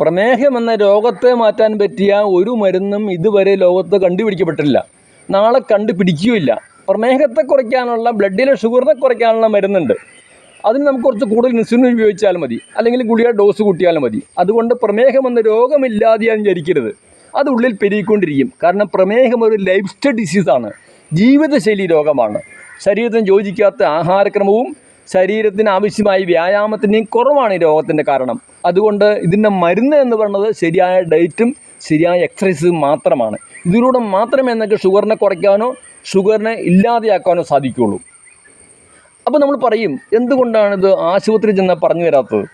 പ്രമേഹം എന്ന രോഗത്തെ മാറ്റാൻ പറ്റിയ ഒരു മരുന്നും ഇതുവരെ ലോകത്ത് കണ്ടുപിടിക്കപ്പെട്ടില്ല നാളെ കണ്ടുപിടിക്കുകയില്ല. പ്രമേഹത്തെ കുറയ്ക്കാനുള്ള ബ്ലഡിലെ ഷുഗറിനെ കുറയ്ക്കാനുള്ള മരുന്നുണ്ട്. അതിന് നമുക്ക് കുറച്ച് കൂടുതൽ ഇൻസുലിൻ ഉപയോഗിച്ചാൽ മതി. അല്ലെങ്കിൽ ഗുളിക ഡോസ് കൂട്ടിയാലും മതി. അതുകൊണ്ട് പ്രമേഹം എന്ന രോഗമില്ലാതെയാണ് വിചാരിക്കരുത് അത് ഉള്ളിൽ പെരുകിക്കൊണ്ടിരിക്കും. കാരണം പ്രമേഹം ഒരു ലൈഫ് സ്റ്റൈൽ ഡിസീസാണ് ജീവിതശൈലി രോഗമാണ്. ശരീരത്തിന് യോജിക്കാത്ത ആഹാരക്രമവും ശരീരത്തിന് ആവശ്യമായ വ്യായാമത്തിന്റെയും കുറവാണ് ഈ രോഗത്തിന്റെ കാരണം. അതുകൊണ്ട് ഇതിന്റെ മരുന്ന് എന്ന് പറയുന്നത് ശരിയായ ഡയറ്റും ശരിയായ എക്സസൈസും മാത്രമാണ്. ഇതിലൂടെ മാത്രമേ എന്നൊക്കെ ഷുഗറിനെ കുറയ്ക്കാനോ ഷുഗറിനെ ഇല്ലാതെയാക്കാനോ സാധിക്കുകയുള്ളൂ. അപ്പോൾ നമ്മൾ പറയും എന്തുകൊണ്ടാണിത് ആശുപത്രിയിൽ ചെന്നാൽ പറഞ്ഞു തരാത്തത്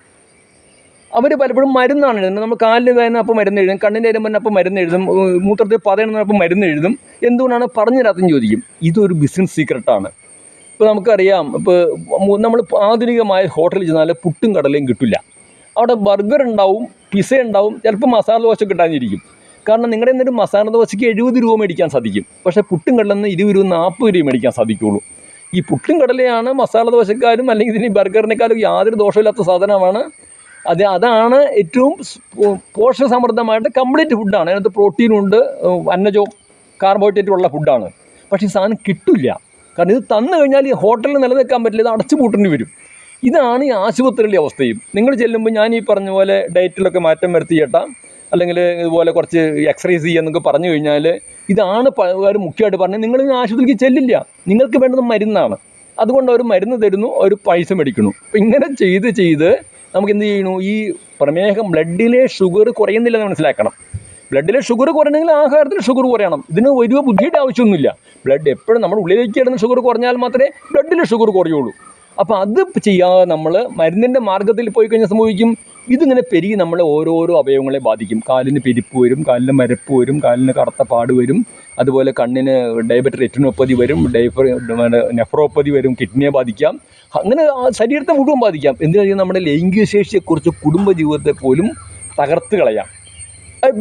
അവർ പലപ്പോഴും മരുന്നാണ് എഴുതുന്നത്. നമ്മൾ കാലിന് വേദന അപ്പോൾ മരുന്ന് എഴുതും കണ്ണിന്റെ എരുമ്പൻ അപ്പോൾ മരുന്ന് എഴുതും മൂത്രത്തിൽ പതയണമെന്നപ്പോൾ മരുന്ന് എഴുതും. എന്തുകൊണ്ടാണ് പറഞ്ഞു തരാത്തെന്ന് ചോദിക്കും? ഇതൊരു ബിസിനസ് സീക്രട്ടാണ് ഇപ്പോൾ നമുക്കറിയാം ഇപ്പോൾ നമ്മൾ ആധുനികമായ ഹോട്ടലിൽ ചെന്നാൽ പുട്ടും കടലയും കിട്ടില്ല. അവിടെ ബർഗർ ഉണ്ടാവും പിസ ഉണ്ടാവും ചിലപ്പോൾ മസാല ദോശ കിട്ടാനിരിക്കും കാരണം നിങ്ങളുടെ എന്നൊരു മസാല ദോശയ്ക്ക് എഴുപത് രൂപ മേടിക്കാൻ സാധിക്കും. പക്ഷേ പുട്ടും കടലെന്ന് ഇരുപത് രൂപ നാൽപ്പത് രൂപ മേടിക്കാൻ സാധിക്കുകയുള്ളൂ ഈ പുട്ടും കടലയാണ് മസാല ദോശക്കാരും അല്ലെങ്കിൽ ഇതിന് ബർഗറിനേക്കാളും യാതൊരു ദോഷമില്ലാത്ത സാധനമാണ്. അത് അതാണ് ഏറ്റവും പോഷകസമൃദ്ധമായിട്ട് കംപ്ലീറ്റ് ഫുഡാണ് അതിനകത്ത് പ്രോട്ടീനുണ്ട് അന്നജോ കാർബോഹൈഡ്രേറ്റും ഉള്ള ഫുഡാണ് പക്ഷേ ഈ സാധനം കിട്ടില്ല. കാരണം ഇത് തന്നു കഴിഞ്ഞാൽ ഈ ഹോട്ടലിൽ നിലനിൽക്കാൻ പറ്റില്ല ഇത് അടച്ചു പൂട്ടേണ്ടി വരും. ഇതാണ് ഈ ആശുപത്രിയിലെ അവസ്ഥയും. നിങ്ങൾ ചെല്ലുമ്പോൾ ഞാൻ ഈ പറഞ്ഞ പോലെ ഡയറ്റിലൊക്കെ മാറ്റം വരുത്തി ചേട്ടാ അല്ലെങ്കിൽ ഇതുപോലെ കുറച്ച് എക്സസൈസ് ചെയ്യുക പറഞ്ഞു കഴിഞ്ഞാൽ ഇതാണ് അവർ മുഖ്യമായിട്ട് പറഞ്ഞത്. നിങ്ങൾ ആശുപത്രിക്ക് ചെല്ലില്ല. നിങ്ങൾക്ക് വേണ്ടത് മരുന്നാണ്. അതുകൊണ്ട് അവർ മരുന്ന് തരുന്നു ഒരു പൈസ മേടിക്കുന്നു. അപ്പം ഇങ്ങനെ ചെയ്ത് ചെയ്ത് നമുക്ക് എന്ത് ചെയ്യണു ഈ പ്രമേഹം ബ്ലഡിലെ ഷുഗർ കുറയുന്നില്ല എന്ന് മനസ്സിലാക്കണം. ബ്ലഡിലെ ഷുഗർ കുറയണമെങ്കിൽ ആഹാരത്തിൽ ഷുഗർ കുറയണം. ഇതിന് ഒരു ബുദ്ധിയുടെ ആവശ്യമൊന്നുമില്ല. ബ്ലഡ് എപ്പോഴും നമ്മുടെ ഉള്ളിലേക്ക് ഇടുന്ന ഷുഗർ കുറഞ്ഞാൽ മാത്രമേ ബ്ലഡിലെ ഷുഗർ കുറയുള്ളൂ. അപ്പോൾ അത് ചെയ്യാതെ നമ്മൾ മരുന്നിന്റെ മാർഗത്തിൽ പോയി കഴിഞ്ഞാൽ സംഭവിക്കും? ഇതിങ്ങനെ പെരുകി നമ്മളെ ഓരോരോ അവയവങ്ങളെ ബാധിക്കും. കാലിന് പെരിപ്പ് വരും കാലിന് മരപ്പ് വരും കാലിന് കറുത്ത പാട് വരും. അതുപോലെ കണ്ണിന് ഡയബറ്റിക് റെറ്റിനോപ്പതി വരും ഡൈഫർ നെഫ്രോപ്പതി വരും കിഡ്നിയെ ബാധിക്കാം. അങ്ങനെ ശരീരത്തെ മുഴുവൻ ബാധിക്കാം. എന്തിനാ നമ്മുടെ ലൈംഗിക കുടുംബ ജീവിതത്തെ പോലും തകർത്ത് കളയാം.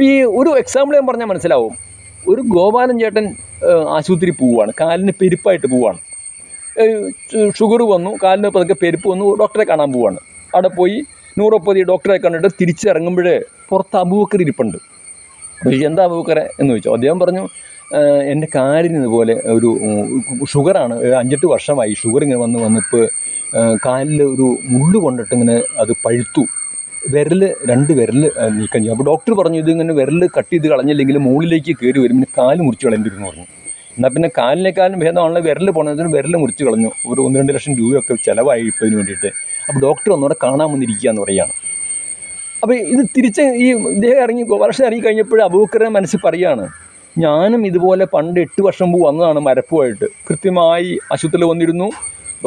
ഈ ഒരു എക്സാമ്പിൾ ഞാൻ പറഞ്ഞാൽ മനസ്സിലാവും. ഒരു ഗോപാലൻ ചേട്ടൻ ആശുപത്രി പോവുകയാണ്. കാലിന് പെരുപ്പായിട്ട് പോവുകയാണ്. ഷുഗർ വന്നു കാലിന് പതുക്കെ പെരുപ്പ് വന്നു ഡോക്ടറെ കാണാൻ പോവാണ്. അവിടെ പോയി ന്യൂറോപ്പതി ഡോക്ടറെ കണ്ടിട്ട് തിരിച്ചിറങ്ങുമ്പോഴേ പുറത്ത് അബൂക്കർ ഇരിപ്പുണ്ട്. എന്താ അബൂക്കറെ എന്ന് ചോദിച്ചു. അദ്ദേഹം പറഞ്ഞു "ഏഹ്, എന്റെ കാലിന് ഇതുപോലെ ഒരു ഷുഗറാണ് അഞ്ചെട്ട് വർഷമായി ഷുഗർ ഇങ്ങനെ വന്ന് വന്നിപ്പോൾ കാലിൽ ഒരു മുള്ള് കൊണ്ടിട്ട് ഇങ്ങനെ അത് പഴുത്തു. വിരൽ രണ്ട് വിരൽ നീക്കം ചെയ്യും അപ്പോൾ ഡോക്ടർ പറഞ്ഞു ഇതിങ്ങനെ വിരൽ കട്ട് ചെയ്ത് കളഞ്ഞില്ലെങ്കിൽ മുകളിലേക്ക് കയറി വരും പിന്നെ കാൽ മുറിച്ച് കളയേണ്ടി വരും എന്ന് പറഞ്ഞു. എന്നാൽ പിന്നെ കാലിനേക്കാളും ഭേദമാണല്ലോ വിരൽ പോണതിന് വിരൽ മുറിച്ച് കളഞ്ഞു. ഒരു ഒന്ന് രണ്ട് ലക്ഷം രൂപയൊക്കെ ചിലവായി ഇപ്പോൾ വേണ്ടിയിട്ട്. അപ്പോൾ ഡോക്ടർ ഒന്നുകൂടെ കാണാൻ വന്നിരിക്കുക എന്ന് പറയുകയാണ്. അപ്പോൾ ഇത് തിരിച്ച് ഈ ഇദ്ദേഹം ഇറങ്ങി വർഷം ഇറങ്ങി കഴിഞ്ഞപ്പോൾ അബൂക്കറെ മനസ്സിൽ പറയുകയാണ് ഞാനും ഇതുപോലെ പണ്ട് എട്ട് വർഷം മുമ്പ് വന്നതാണ് മരപ്പുമായിട്ട്. കൃത്യമായി ആശുപത്രിയിൽ വന്നിരുന്നു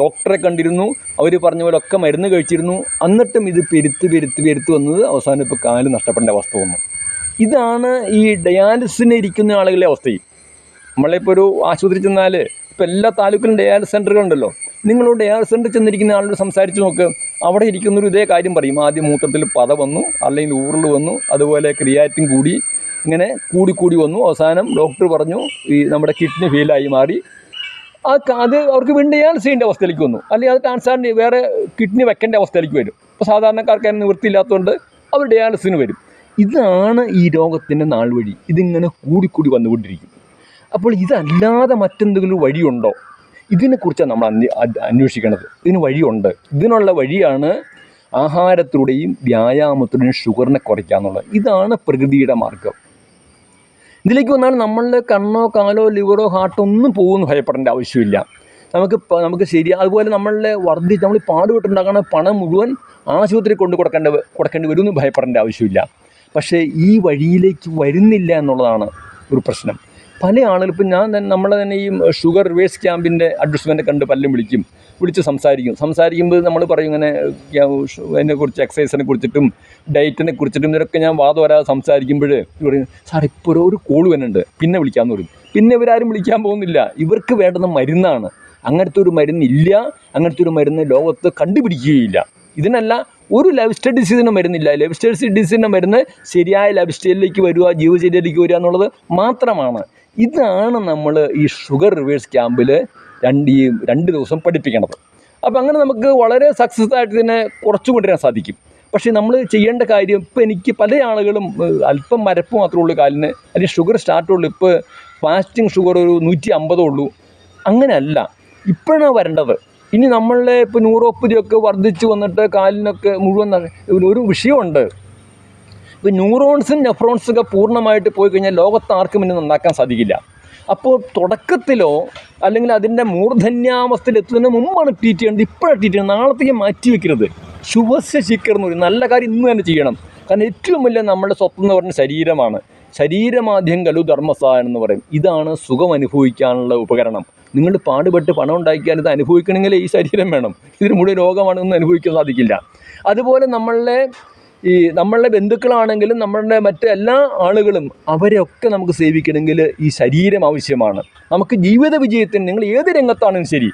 ഡോക്ടറെ കണ്ടിരുന്നു അവർ പറഞ്ഞ പോലെ ഒക്കെ മരുന്ന് കഴിച്ചിരുന്നു. എന്നിട്ടും ഇത് പെരുത്ത് പെരുത്ത് പെരുത്ത് വന്നത് അവസാനം ഇപ്പോൾ കാൽ നഷ്ടപ്പെടേണ്ട അവസ്ഥ വന്നു. ഇതാണ് ഈ ഡയാലിസിന് ഇരിക്കുന്ന ആളുകളുടെ അവസ്ഥയും. നമ്മളിപ്പോൾ ഒരു ആശുപത്രി ചെന്നാൽ ഇപ്പോൾ എല്ലാ താലൂക്കിലും ഡയാലിസ് സെന്ററുകളുണ്ടല്ലോ നിങ്ങളോട് ഡയാലിസ് സെന്ററിൽ ചെന്നിരിക്കുന്ന ആളോട് സംസാരിച്ച് നോക്ക്. അവിടെ ഇരിക്കുന്നൊരു ഇതേ കാര്യം പറയും. ആദ്യം മൂത്രത്തിൽ പത വന്നു അല്ലെങ്കിൽ ഊറൽ വന്നു അതുപോലെ ക്രിയാറ്റിൻ കൂടി ഇങ്ങനെ കൂടി കൂടി വന്നു. അവസാനം ഡോക്ടർ പറഞ്ഞു ഈ നമ്മുടെ കിഡ്നി ഫെയിലായി മാറി. ആ അത് അവർക്ക് വീണ്ടും ഡയാലിസ് ചെയ്യേണ്ട അവസ്ഥയിലേക്ക് വന്നു. അല്ലെങ്കിൽ അത് ട്രാൻസ്ഫാറിന്റെ വേറെ കിഡ്നി വെക്കേണ്ട അവസ്ഥയിലേക്ക് വരും. അപ്പോൾ സാധാരണക്കാർക്ക് അതിന് നിവൃത്തിയില്ലാത്തതുകൊണ്ട് അവർ ഡയാലിസിന് വരും. ഇതാണ് ഈ രോഗത്തിന്റെ നാൾ വഴി. ഇതിങ്ങനെ കൂടിക്കൂടി വന്നുകൊണ്ടിരിക്കും. അപ്പോൾ ഇതല്ലാതെ മറ്റെന്തെങ്കിലും വഴിയുണ്ടോ? ഇതിനെക്കുറിച്ചാണ് നമ്മൾ അന്വേ അന്വേഷിക്കേണ്ടത്. ഇതിന് വഴിയുണ്ട്. ഇതിനുള്ള വഴിയാണ് ആഹാരത്തിലൂടെയും വ്യായാമത്തിലൂടെയും ഷുഗറിനെ കുറയ്ക്കുക എന്നുള്ളത്. ഇതാണ് പ്രകൃതിയുടെ മാർഗം ഇതിലേക്ക് വന്നാൽ നമ്മളുടെ കണ്ണോ കാലോ ലിവറോ ഹാർട്ടോ ഒന്നും പോകുമെന്ന് ഭയപ്പെടേണ്ട ആവശ്യമില്ല. നമുക്ക് നമുക്ക് ശരി അതുപോലെ നമ്മളുടെ വർദ്ധി നമ്മൾ പാടുപെട്ടുണ്ടാക്കുന്ന പണം മുഴുവൻ ആശുപത്രി കൊണ്ട് കൊടുക്കേണ്ട കൊടുക്കേണ്ടി വരുമെന്ന് ഭയപ്പെടേണ്ട ആവശ്യമില്ല. പക്ഷേ ഈ വഴിയിലേക്ക് വരുന്നില്ല എന്നുള്ളതാണ് ഒരു പ്രശ്നം. പല ആളുകൾ ഇപ്പം ഞാൻ തന്നെ നമ്മളെ തന്നെ ഈ ഷുഗർ റിവേഴ്സ് ക്യാമ്പിന്റെ അഡ്വർടൈസ്മെന്റ് കണ്ട് പലരും വിളിക്കും വിളിച്ച് സംസാരിക്കും. സംസാരിക്കുമ്പോൾ നമ്മൾ പറയും ഇങ്ങനെ അതിനെക്കുറിച്ച് എക്സസൈസിനെ കുറിച്ചിട്ടും ഡയറ്റിനെ കുറിച്ചിട്ടും ഇതിനൊക്കെ ഞാൻ വാദം വരാതെ സംസാരിക്കുമ്പോൾ പറയും സാർ ഇപ്പോൾ ഒരു- ഒരു കോൾ വരുന്നുണ്ട് പിന്നെ വിളിക്കാമെന്ന് പറയും. പിന്നെ ഇവരാരും വിളിക്കാൻ പോകുന്നില്ല. ഇവർക്ക് വേണ്ടുന്ന മരുന്നാണ്. അങ്ങനത്തെ ഒരു മരുന്നില്ല. അങ്ങനത്തെ ഒരു മരുന്ന് ലോകത്ത് കണ്ടുപിടിക്കുകയില്ല. ഇതിനല്ല ഒരു ലൈഫ് സ്റ്റൈൽ ഡിസീസിന് മരുന്നില്ല. ലൈഫ് സ്റ്റൈൽ ഡിസീസിന്റെ മരുന്ന് ശരിയായ ലൈഫ് സ്റ്റൈലിലേക്ക് വരിക ജീവചര്യയിലേക്ക് വരിക എന്നുള്ളത് മാത്രമാണ്. ഇതാണ് നമ്മൾ ഈ ഷുഗർ റിവേഴ്സ് ക്യാമ്പിൽ രണ്ട് ഈ രണ്ട് ദിവസം പഠിപ്പിക്കണത്. അപ്പോൾ അങ്ങനെ നമുക്ക് വളരെ സക്സസ് ആയിട്ട് തന്നെ കുറച്ചു കൊണ്ടുവരാൻ സാധിക്കും. പക്ഷേ നമ്മൾ ചെയ്യേണ്ട കാര്യം ഇപ്പോൾ എനിക്ക് പല ആളുകളും അല്പം മരപ്പ് മാത്രമേ ഉള്ളൂ കാലിന്. അല്ലെങ്കിൽ ഷുഗർ സ്റ്റാർട്ടുള്ളൂ ഇപ്പോൾ ഫാസ്റ്റിംഗ് ഷുഗർ ഒരു നൂറ്റി അമ്പതേ ഉള്ളൂ. അങ്ങനെയല്ല. ഇപ്പോഴാണ് വരേണ്ടത്. ഇനി നമ്മളുടെ ഇപ്പോൾ ന്യൂറോപ്പതിയൊക്കെ വർദ്ധിച്ച് വന്നിട്ട് കാലിനൊക്കെ മുഴുവൻ ഒരു വിഷയമുണ്ട്. ഇപ്പോൾ ന്യൂറോൺസും നെഫ്രോൺസും ഒക്കെ പൂർണമായിട്ട് പോയി കഴിഞ്ഞാൽ ലോകത്ത് ആർക്കും ഇനി നന്നാക്കാൻ സാധിക്കില്ല. അപ്പോൾ തുടക്കത്തിലോ അല്ലെങ്കിൽ അതിന്റെ മൂർധന്യാവസ്ഥയിൽ എത്തുന്നതിന് മുമ്പാണ് ട്രീറ്റ് ചെയ്യേണ്ടത് ഇപ്പോഴാണ് ട്രീറ്റ് ചെയ്യുന്നത് നാളത്തേക്ക് മാറ്റി വെക്കരുത് ശുഭസ്യ ശിക്കർ എന്ന് പറയും നല്ല കാര്യം ഇന്ന് തന്നെ ചെയ്യണം. കാരണം ഏറ്റവും വലിയ നമ്മുടെ സ്വപ്നം എന്ന് പറഞ്ഞ ശരീരമാണ്. ശരീരമാദ്യം കലു ധർമ്മസായനം എന്ന് പറയും. ഇതാണ് സുഖം അനുഭവിക്കാനുള്ള ഉപകരണം. നിങ്ങൾ പാടുപെട്ട് പണം ഉണ്ടാക്കിയാൽ ഇത് അനുഭവിക്കണമെങ്കിൽ ഈ ശരീരം വേണം. ഇതിന് മുഴുവൻ രോഗമാണെന്ന് അനുഭവിക്കാൻ സാധിക്കില്ല. അതുപോലെ നമ്മളുടെ ഈ നമ്മളുടെ ബന്ധുക്കളാണെങ്കിലും നമ്മളുടെ മറ്റ് എല്ലാ ആളുകളും അവരെയൊക്കെ നമുക്ക് സേവിക്കണമെങ്കിൽ ഈ ശരീരം ആവശ്യമാണ്. നമുക്ക് ജീവിത വിജയത്തിന് നിങ്ങൾ ഏത് രംഗത്താണെങ്കിലും ശരി.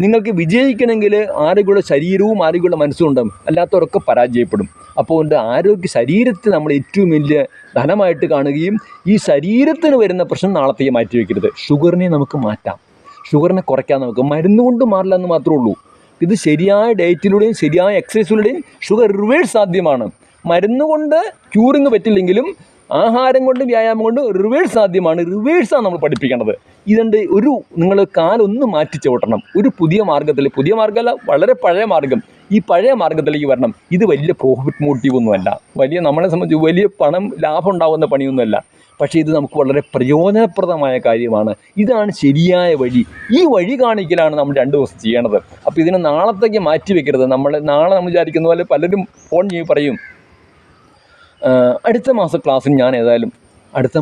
നിങ്ങൾക്ക് വിജയിക്കണമെങ്കിൽ ആരോഗ്യമുള്ള ശരീരവും ആരോഗ്യമുള്ള മനസ്സും ഉണ്ടാകും അല്ലാത്തവരൊക്കെ പരാജയപ്പെടും. അപ്പോൾ എന്റെ ആരോഗ്യ ശരീരത്തെ നമ്മൾ ഏറ്റവും വലിയ ധനമായിട്ട് കാണുകയും ഈ ശരീരത്തിന് വരുന്ന പ്രശ്നം നാളത്തേക്ക് മാറ്റി വയ്ക്കരുത്. ഷുഗറിനെ നമുക്ക് മാറ്റാം. ഷുഗറിനെ കുറയ്ക്കാൻ നമുക്ക്. മരുന്ന് കൊണ്ട് മാറില്ല എന്ന് മാത്രമേ ഉള്ളൂ. ഇത് ശരിയായ ഡയറ്റിലൂടെയും ശരിയായ എക്സസൈസിലൂടെയും ഷുഗർ റിവേഴ്സ് സാധ്യമാണ്. മരുന്ന് കൊണ്ട് ക്യൂറിങ് പറ്റില്ലെങ്കിലും ആഹാരം കൊണ്ട് വ്യായാമം കൊണ്ട് റിവേഴ്സ് സാധ്യമാണ്. റിവേഴ്സാണ് നമ്മൾ പഠിപ്പിക്കേണ്ടത്. ഇതുണ്ട് ഒരു നിങ്ങൾ കാലൊന്ന് മാറ്റി ചവിട്ടണം. ഒരു പുതിയ മാർഗത്തിൽ പുതിയ മാർഗമല്ല വളരെ പഴയ മാർഗം. ഈ പഴയ മാർഗത്തിലേക്ക് വരണം. ഇത് വലിയ പ്രോഫിറ്റ് മോട്ടീവ് ഒന്നുമല്ല. വലിയ നമ്മളെ സംബന്ധിച്ച് വലിയ പണം ലാഭം ഉണ്ടാകുന്ന പണിയൊന്നുമല്ല. പക്ഷേ ഇത് നമുക്ക് വളരെ പ്രയോജനപ്രദമായ കാര്യമാണ്. ഇതാണ് ശരിയായ വഴി. ഈ വഴി കാണിക്കലാണ് നമ്മൾ രണ്ട് ദിവസം ചെയ്യേണ്ടത്. അപ്പോൾ ഇതിനെ നാളത്തേക്ക് മാറ്റി വെക്കരുത് നമ്മൾ നാളെ നമ്മൾ വിചാരിക്കുന്ന പോലെ പലരും ഫോൺ ചെയ്യും പറയും "ആ, അടുത്ത മാസം ക്ലാസ്സിൽ ഞാൻ ഏതായാലും അടുത്ത